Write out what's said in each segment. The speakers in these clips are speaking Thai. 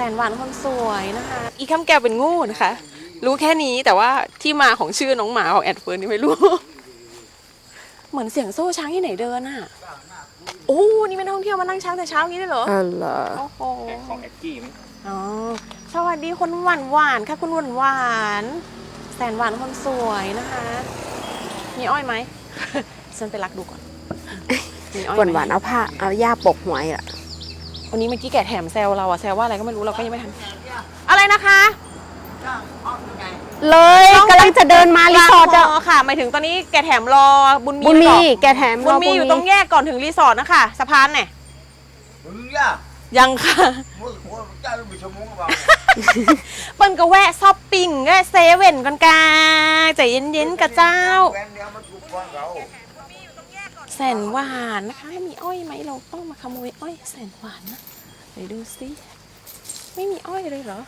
แสนหวานคนสวยนะคะ อีคำแก้วเป็นงูนะคะ รู้แค่นี้แต่ว่าที่มาของชื่อน้องหมาของแอดเฟิร์นนี่ไม่รู้ เหมือนเสียงโซ่ช้างที่ไหนเดินอะ โอ้นี่เป็นนักท่องเที่ยวมานั่งช้างแต่เช้างี้ได้เหรอเออเหรอโอ้โหของแอดกี้มั้ยอ๋อสวัสดีคนหวานหวานๆค่ะคุณหวานหวานๆแสนหวานคนสวยนะคะ มีอ้อยไหมฉันไปรักดูก่อนมีอ้อยหวานไหหวานๆเอาผ้าเอาหญ้าปกหัวอะ วันนี้เมื่อกี้แกะแถมแซวเราอะแซวว่าอะไรก็ไม่รู้เราก็ยังไม่ทันอะไรนะคะเลยกำลังจะเดินมารีสอร์ทจะอะค่ะหมายถึงตอนนี้แกแถมรอบุญมีบุญไว้มีก่อนแกแถมบุญมีอยู่ตรงแยกก่อนถึงรีสอร์ทนะคะสะพานเนี่ยมึงย่ายังค่ะมึงโคตรจ้าลูกชั่วโมงกับเราเปิ้นก็แวะช้อปปิ้งแวะเซเว่นกันกาใจเย็นๆกับเจ้า แฟนเดียวมันถูกก่อนเราแสนหวานนะคะ มีอ้อยไหมเราต้องมาขโมยอ้อยแสนหวานนะเดี๋ยวดูสิไม่มีอ้อยเลยเหรอ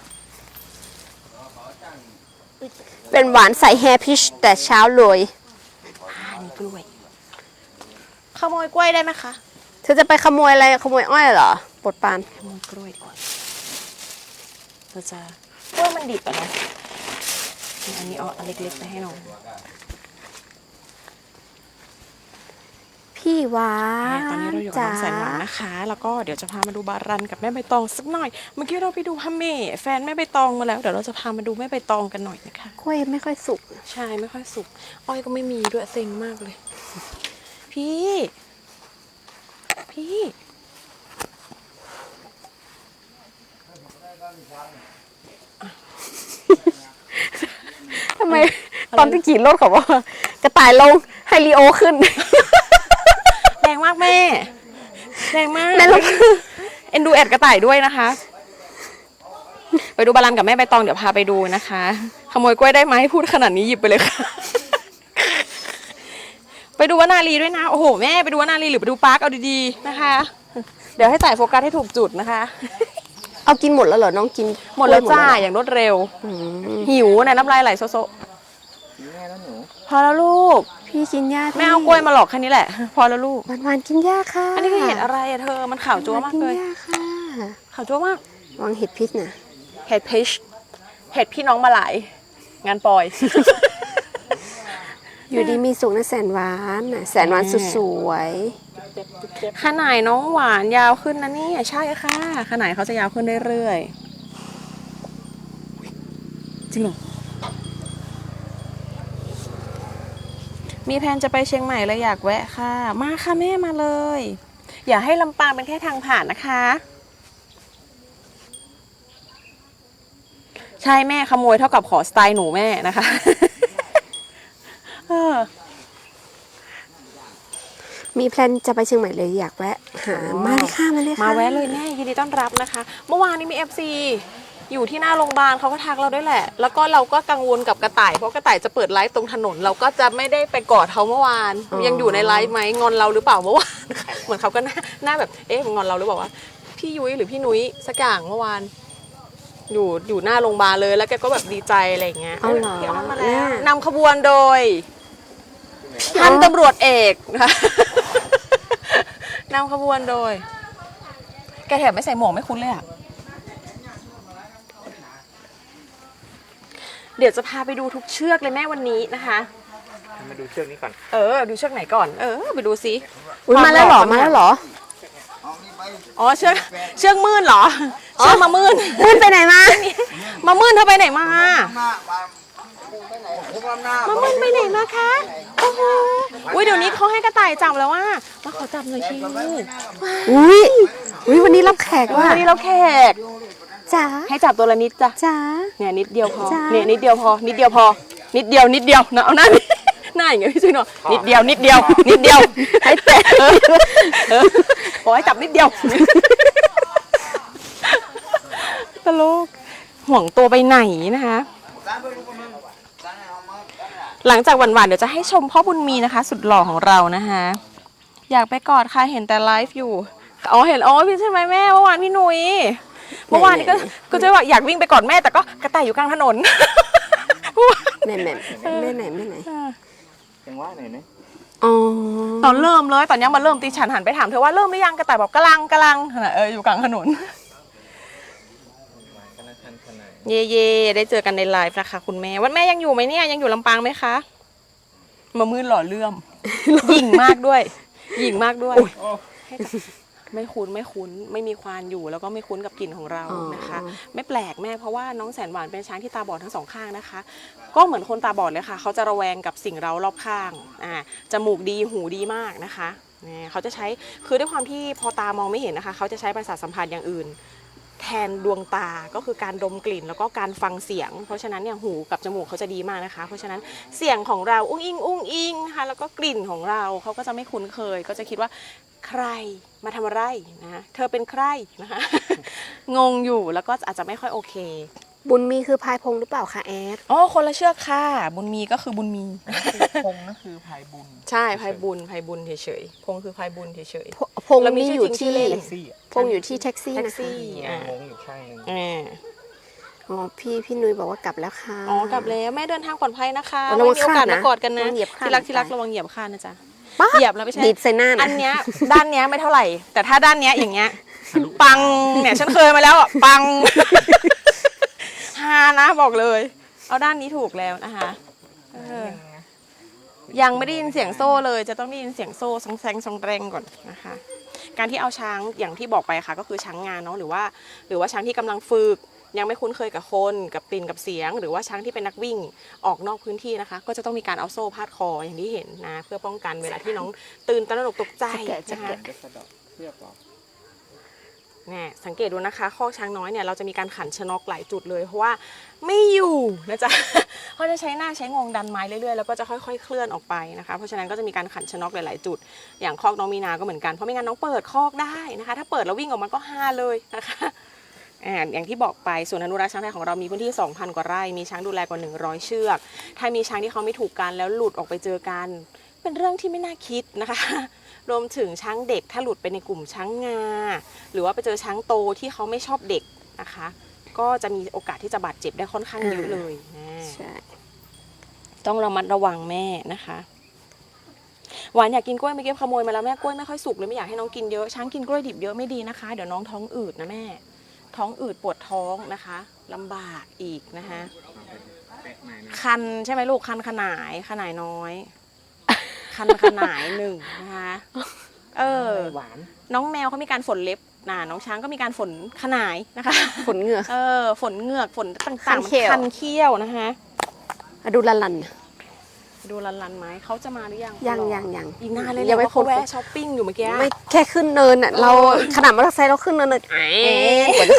เป็นหวานใส่แฮร์พิชแต่เช้าเลยอ่านี่กล้วย ขโมยกล้วยได้ไหมคะเธอจะไปขโมยอะไรขโมยอ้อยเหรอปลดปานขโมยกล้วยดีกว่าเราจะกล้วยมันดิบอะเนาะนี่อันนี้เอาอันเล็กๆไปให้น้อง หวาตอนนี้นเราอยู่กับจ๋าน้องแสนหวานนะคะ แล้วก็เดี๋ยวจะพามาดูบารันกับแม่ใบตองสักหน่อย เมื่อกี้เราไปดูฮัมเม่แฟนแม่ใบตองมาแล้ว เดี๋ยวเราจะพามาดูแม่ใบตองกันหน่อยนะคะกล้วยไม่ค่อยสุก ใช่ไม่ค่อยสุก อ้อยก็ไม่มีด้วยเซ็งมากเลย พี่ พี่ ทำไม ตอนที่ขี่รถเขาว่ากระต่ายลงไฮลีโอขึ้นแรง มากแม่แรงมากแม่ลูกเอ็นดูแอดกระต่ายด้วยนะคะ ไปดูบาลันกับแม่ใบตองเดี๋ยวพาไปดูนะคะ ขโมยกล้วยได้ไหมพูดขนาดนี้หยิบไปเลยค่ะ ไปดูวนาลีด้วยนะ โอ้โหแม่ไปดูวนาลีหรือไปดูปาร์คเอาดีๆนะคะ เดี๋ยวให้จ่ายโฟกัสให้ถูกจุดนะคะ เอากินหมดแล้วเหรอน้องกินหมดแล้วจ้ากยอย่างรวดเร็วอืมหิวเนี่ยน้ำลายไหลโซะแม่แล้วหนูๆ พอแล้วลูก พี่กินหญ้าแม่เอากล้วยมาหลอกแค่นี้แหละ พอแล้วลูก หวานหวานๆกินหญ้าค่ะอันนี้คือเห็ดอะไรอะเธอ มันขาวจั๊วมากเลยหนๆนหญ้าค่ะขาวจั๊วมากวางเห็ดพิษนะเห็ดพิชเห็ดพี่น้องมาหลาย งานปล่อย อยู่ดีมีสุกนะแสนหวานน่ะแสนหวานสุดสวยขนายน้องหวานยาวขึ้นนะเนี่ยใช่ค่ะ ขนายเขาจะยาวขึ้นเรื่อยๆจริงเหรอ มีแผนจะไปเชียงใหม่เลยอยากแวะค่ะ มาค่ะแม่มาเลย อย่าให้ลำปางเป็นแค่ทางผ่านนะคะ ใช่แม่ขโมยเท่ากับขอสไตล์หนูแม่นะคะเออมีแพลนจะไปเชียงใหม่เลยอยากแวะหามาเลยค่ะมาเลยค่ะ มาแวะเลยแม่ยินดีต้อนรับนะคะ เมื่อวานนี้มี FC อยู่ที่หน้าโรงพยาบาลเขาก็ทักเราด้วยแหละ แล้วก็เราก็กังวลกับกระต่าย เพราะกระต่ายจะเปิดไลฟ์ตรงถนน เราก็จะไม่ได้ไปกอดเขาเมื่อวานยังอยู่ในไลฟ์ไหมงอนเราหรือเปล่าเมื่อวาน เหมือนเขาก็หน้าหน้าแบบเอ๊ะงอนเราหรือเปล่าวะพี่ยุ้ยหรือพี่นุ้ยสักอย่างเมื่อวาน อยู่อยู่หน้าโรงพยาบาลเลยแล้วแกก็แบบดีใจอะไรอย่างเงี้ยเอาเหรอพี่อ้อนมาแล้วเนี่ย นำขบวนโดยพันตำรวจเอกนะคะนำขบวนโดย แกแถมไม่ใส่หมวกไม่คุ้นเลยอะ เดี๋ยวจะพาไปดูทุกเชือกเลยแม่วันนี้นะคะ มาดูเชือกนี้ก่อน เออ ดูเชือกไหนก่อน เออ ไปดูซิอุ้ยมาแล้วเหรอ มาแล้วเหรอ อ๋อ เชือก เชือกมื่นเหรอ เชือกมามื่นขึ้นไปไหนมา มามื่นเธอไปไหนมาหน้ามาผมว่าหน้ามามื่นไปไหนมาคะโอ้โหอุ้ยเดี๋ยวนี้เขาให้กระต่ายจับแล้วว่ามาขอจับหน่อยชิอุ้ยอุ้ยวันนี้รับแขกว่ะวันนี้เราแขก จ๋าให้จับตัวละนิดจ้ะจ๋า เนี่ยนิดเดียวพอ จ้าเนี่ยนิดเดียวพอ นิดเดียวพอ นิดเดียวนิดเดียวนะเอาหน้าหน้าอย่างเงี้ยพี่ช่วยหน่อยนิดเดียวนิดเดียว นิดเดียว ให้แตะเออเออขอให้จับนิดเดียว ตลก ห่วงตัวไปไหนนะคะ หลังจากหวานๆเดี๋ยวจะให้ชมพ่อบุญมีนะคะ สุดหล่อของเรานะคะ อยากไปกอดค่ะเห็นแต่ไลฟ์อยู่ อ๋อเห็นอ๋อพี่ใช่ไหมแม่เมื่อวานพี่หนุย เมื่อวานนี้ก็ก็จะว่าอยากวิ่งไปกอดแม่แต่ก็กระต่ายอยู่กลางถนน แม่แม่แม่ไหนแม่ไหนยังว่าหน่อยนะอ๋อตอนเริ่มเลยตอนยังมาเริ่มตีฉันหันไปถามเธอว่าเริ่มหรือยังกระต่ายบอกกำลังกำลังขณะเอออยู่กลางถนนคันขนาดเย่เย่ได้เจอกันในไลฟ์นะคะคุณแม่วันแม่ยังอยู่ไหมเนี่ยยังอยู่ลำปางไหมคะมามือหล่อเลื่อมหยิ่งมากด้วยหยิ่งมากด้วยให้จับ ไม่คุ้นไม่คุ้นไม่มีควานอยู่ แล้วก็ไม่คุ้นกับกลิ่นของเราอ๋อนะคะ ไม่แปลกแม่เพราะว่าน้องแสนหวานเป็นช้างที่ตาบอดทั้งสองข้างนะคะ ก็เหมือนคนตาบอดเลยค่ะ เขาจะระแวงกับสิ่งเร้ารอบข้างอ่าจมูกดีหูดีมากนะคะเนี่ยเขาจะใช้คือด้วยความที่พอตามองไม่เห็นนะคะ เขาจะใช้ประสาทสัมผัสอย่างอื่น แทนดวงตาก็คือการดมกลิ่นแล้วก็การฟังเสียง เพราะฉะนั้นเนี่ยหูกับจมูกเขาจะดีมากนะคะ เพราะฉะนั้นเสียงของเราอุ้งอิงอุ้งอิงนะคะแล้วก็กลิ่นของเราเขาก็จะไม่คุ้นเคย ก็จะคิดว่าใครมาทำอะไรนะเธอเป็นใครนะคะงงอยู่แล้วก็อาจจะไม่ค่อยโอเคบุญมีคือพายพงหรือเปล่าคะแอดอ๋อคนละเชือกค่ะ บุญมีก็คือบุญมีพงนั่นคือพายบุญ ใช่ภัยบุญภัยบุญเฉยๆพงคือภัยบุญเฉย พพงแล้วมีนี่ชื่ออยู่จริงชื่ที่อเล่นแท็กซี่อะพงอยู่ที่แท็กซี่แท็กนะคะซี่อ่างงอยู่ข้างหนึ่งๆอ่าอ๋อพี่พี่นุ้ยบอกว่ากลับแล้วค่ะ อ๋อกลับแล้วแม่เดินทางปลอดภัยนะคะระไว้วังมีโอกาสคลาดนะมากอดกันนะระวังเหยียบคลาดที่รักที่รักไป ระวังเหยียบข้านะจ๊ะป๊าเหยียบแล้วไม่ใช่ ดีดใส่หน้านะ อันเนี้ย ด้านเนี้ยไม่เท่าไหร่ แต่ถ้าด้านเนี้ยอย่างเงี้ย ปังเนี่ยฉันเคยมาแล้วอะปัง ฮานะบอกเลย เอาด้านนี้ถูกแล้วนะคะเออ ยังไม่ได้ยินเสียงโซ่เลย จะต้องได้ยินเสียงโซ่ซองแซงซองแรงก่อนนะคะ การที่เอาช้างอย่างที่บอกไปค่ะ ก็คือช้างงานเนาะหรือว่า หรือว่าช้างที่กำลังฝึก ยังไม่คุ้นเคยกับคนกับกลิ่นกับเสียง หรือว่าช้างที่เป็นนักวิ่งออกนอกพื้นที่นะคะ ก็จะต้องมีการเอาโซ่พาดคออย่างที่เห็นนะ เพื่อป้องกันเวลาที่น้องตื่นตระหนกตกใจจะแกะจะนะคะ นี่ยสังเกตดูนะคะข้อกช้างน้อยเนี่ยเราจะมีการขันชนกหลายจุดเลย เพราะว่าไม่อยู่นะจ๊ะเขาจะใช้หน้าใช้งวงดันไม้เรื่อยๆแล้วก็จะค่อยๆ เคลื่อนออกไปนะคะเพราะฉะนั้นก็จะมีการขันชนกหลายๆจุด อย่างคอกน้องมีนาก็เหมือนกันเพราะไม่งั้นน้องเปิดคอกได้นะคะ ถ้าเปิดแล้ววิ่งออกมาก็ฮาเลยนะคะอย่างที่บอกไปส่วนอนุรักษ์ช้างไทยของเรามีพื้นที่ 2,000 กว่าไร่มีช้างดูแลกว่า 100 เชือก ถ้ามีช้างที่เขาไม่ถูกกันแล้วหลุดออกไปเจอกัน เป็นเรื่องที่ไม่น่าคิดนะคะ รวมถึงช้างเด็กถ้าหลุดไปในกลุ่มช้างงา หรือว่าไปเจอช้างโตที่เขาไม่ชอบเด็กนะคะ ก็จะมีโอกาสที่จะบาดเจ็บได้ค่อนข้างเยอะเลยนะใช่ต้องระมัดระวังแม่นะคะหวานอยากกินกล้วยไม่เก็บขโมยมาแล้วแม่กล้วยไม่ค่อยสุกเลยไม่อยากให้น้องกินเยอะช้างกินกล้วยดิบเยอะไม่ดีนะคะ เดี๋ยวน้องท้องอืดนะแม่ ท้องอืดปวดท้องนะคะลำบากอีกนะคะแปะใหม่นะคันใช่ไหมลูกคันขนายขนายน้อย คันขนายหนึ่งนะคะเออหวาน น้องแมวเขามีการฝนเล็บนะน้องช้างก็มีการฝนขนายนะคะฝนเหงือกเออฝนเหงือกฝนต่คัางนๆมันเขี้ยวคันเขี้ยวนะคะอะดูลันลันดูลันลันๆไหมเขาจะมาหรือยังยังรอยังยังอีกนานเลยยัเนี่ยงไม่เพราะเขาพ้นแวะช้อปปิ้งอยู่เมื่อกี้ไม่แค่ขึ้นเนินอะเราขนาดมอเตอร์ไซค์เราขึ้นเนินอะเอ๊ะกว่าจะ